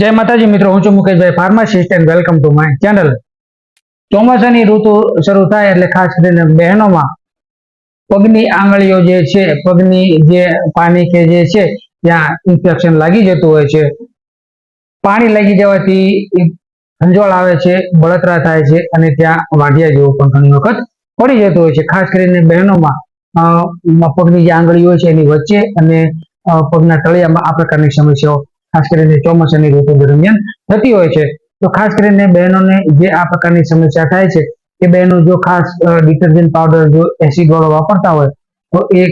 જય માતાજી મિત્રો, હું છું Mukeshbhai pharmacist and welcome to my channel ચોમાસાની ઋતુ શરૂ થાય એટલે ખાસ કરીને બહેનોમાં પગની આંગળીઓ જે છે, પગની જે પાણી કે જે છે, ત્યાં ઇન્ફેક્શન લાગી જતું હોય છે. પાણી લાગી જવાથી ખંજવાળ આવે છે, બળતરા થાય છે અને ત્યાં વાઢિયા જેવું પણ ઘણી વખત પડી જતું હોય છે. ખાસ કરીને બહેનોમાં પગની જે આંગળીઓ છે એની વચ્ચે અને પગના તળિયામાં આ પ્રકારની સમસ્યાઓ ખાસ કરીને ચોમાસાની ઋતુ દરમિયાન થતી હોય છે. તો ખાસ કરીને બહેનોને જે આ પ્રકારની સમસ્યા થાય છે કે બહેનો જો ખાસ ડિટર્જન્ટ પાવડર જો એસિડ વાળો વાપરતા હોય, તો એ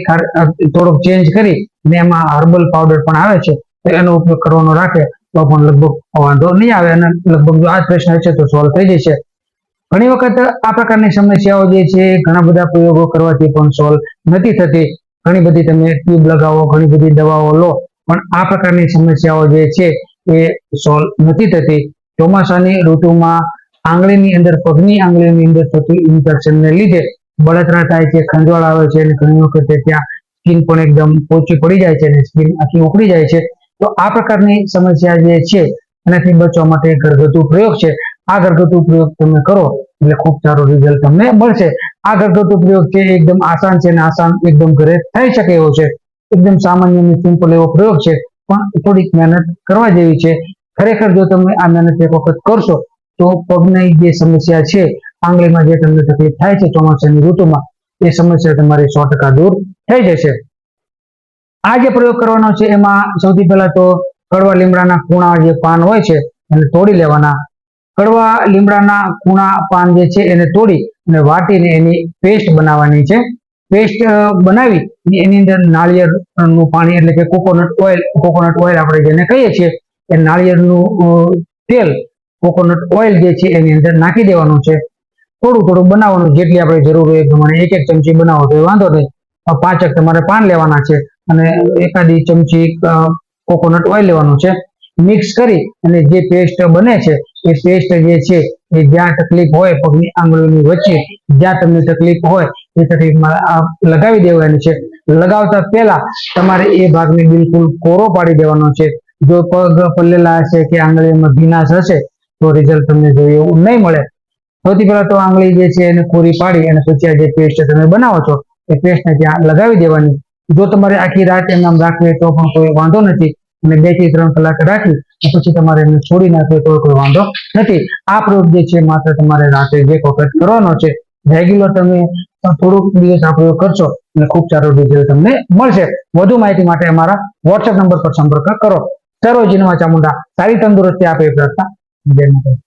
થોડોક ચેન્જ કરી અને એમાં હર્બલ પાવડર પણ આવે છે, તો એનો ઉપયોગ કરવાનો રાખે, તો પણ લગભગ વાંધો નહીં આવે અને લગભગ જો આ પ્રશ્ન છે તો સોલ્વ થઈ જશે. ઘણી વખત આ પ્રકારની સમસ્યાઓ જે છે, ઘણા બધા પ્રયોગો કરવાથી પણ સોલ્વ નથી થતી. ઘણી બધી તમે ટ્યુબ લગાવો, ઘણી બધી દવાઓ લો પણ આ પ્રકારની સમસ્યાઓ જે છે એ સોલ્વ નથી થતી. ચોમાસાની ઋતુમાં આંગળીની અંદર, પગની આંગળીની અંદર થતી ઇન્ફેક્શનને લીધે બળતરા થાય છે, ખંજવાળ આવે છે અને ઘણી વખતે ત્યાં સ્કીન પણ એકદમ પોચી પડી જાય છે અને સ્કિન આખી ઉકળી જાય છે. તો આ પ્રકારની સમસ્યા જે છે, એનાથી બચવા માટે ઘરગથ્થુ પ્રયોગ છે. આ ઘરગથ્થુ પ્રયોગ તમે કરો, એટલે ખૂબ સારું રિઝલ્ટ તમને મળશે. આ ઘરગથ્થુ પ્રયોગ છે એકદમ આસાન છે અને આસાન એકદમ ઘરે થઈ શકે એવો છે. એકદમ સામાન્ય અને સિમ્પલ એવો પ્રયોગ છે, પણ થોડીક મહેનત કરવા જેવી છે. ખરેખર જો તમે આ મહેનત એક વખત કરશો, તો પગની જે સમસ્યા છે, આંગળીમાં જે તમને તકલીફ થાય છે ચોમાસાની ઋતુમાં, એ સમસ્યા તમારી સો દૂર થઈ જશે. આ જે પ્રયોગ કરવાનો છે, એમાં સૌથી પહેલા તો કડવા લીમડાના ખૂણા જે પાન હોય છે, એને તોડી લેવાના. કડવા લીમડાના ખૂણા પાન જે છે, એને તોડી અને વાટીને એની પેસ્ટ બનાવવાની છે. પેસ્ટ બનાવી એની અંદર નાળિયેરનું પાણી એટલે કે કોકોનટ ઓઇલ કોકોનટ ઓઇલ આપણે જેને કહીએ છીએ, એ નાળિયેરનું તેલ કોકોનટ ઓઇલ જે છે એની અંદર નાખી દેવાનું છે. થોડું થોડું બનાવવાનું, જેટલી આપણે જરૂર હોય પ્રમાણે એક એક ચમચી બનાવો તો વાંધો નહીં. પાંચેક તમારે પાન લેવાના છે અને એકાદી ચમચી કોકોનટ ઓઇલ લેવાનું છે. મિક્સ કરી અને જે પેસ્ટ બને છે, એ પેસ્ટ જે છે, એ જ્યાં તકલીફ હોય પગની આંગળીઓની વચ્ચે, જ્યાં તમને તકલીફ હોય, એ તકલીફમાં લગાવી દેવાની છે. લગાવતા પહેલા તમારે એ ભાગને બિલકુલ કોરો પાડી દેવાનો છે. જો પગ પલ્લેલા હશે કે આંગળીમાં ભીનાશ હશે, તો રિઝલ્ટ તમને જોઈએ એવું નહીં મળે. સૌથી પહેલા તો આંગળી જે છે એને કોરી પાડી અને પછી આ જે પેસ્ટ તમે બનાવો છો, એ પેસ્ટને ત્યાં લગાવી દેવાની. જો તમારે આખી રાત એમ નામ રાખવી તો પણ કોઈ વાંધો નથી. અને બેથી ત્રણ કલાક રાખી પછી તમારે એને છોડી નાખે તો કોઈ વાંધો નથી. આ પ્રયોગ જે છે માત્ર તમારે રાતે એક વખત કરવાનો છે રેગ્યુલર તમે થોડુંક દિવસ આ પ્રયોગ કરશો અને ખૂબ સારો રિઝલ્ટ તમને મળશે. વધુ માહિતી માટે અમારા વોટ્સએપ નંબર પર સંપર્ક કરો. સરોજીનવા ચામુંડા સારી તંદુરસ્તી આપે પ્રાર્થના જય માતા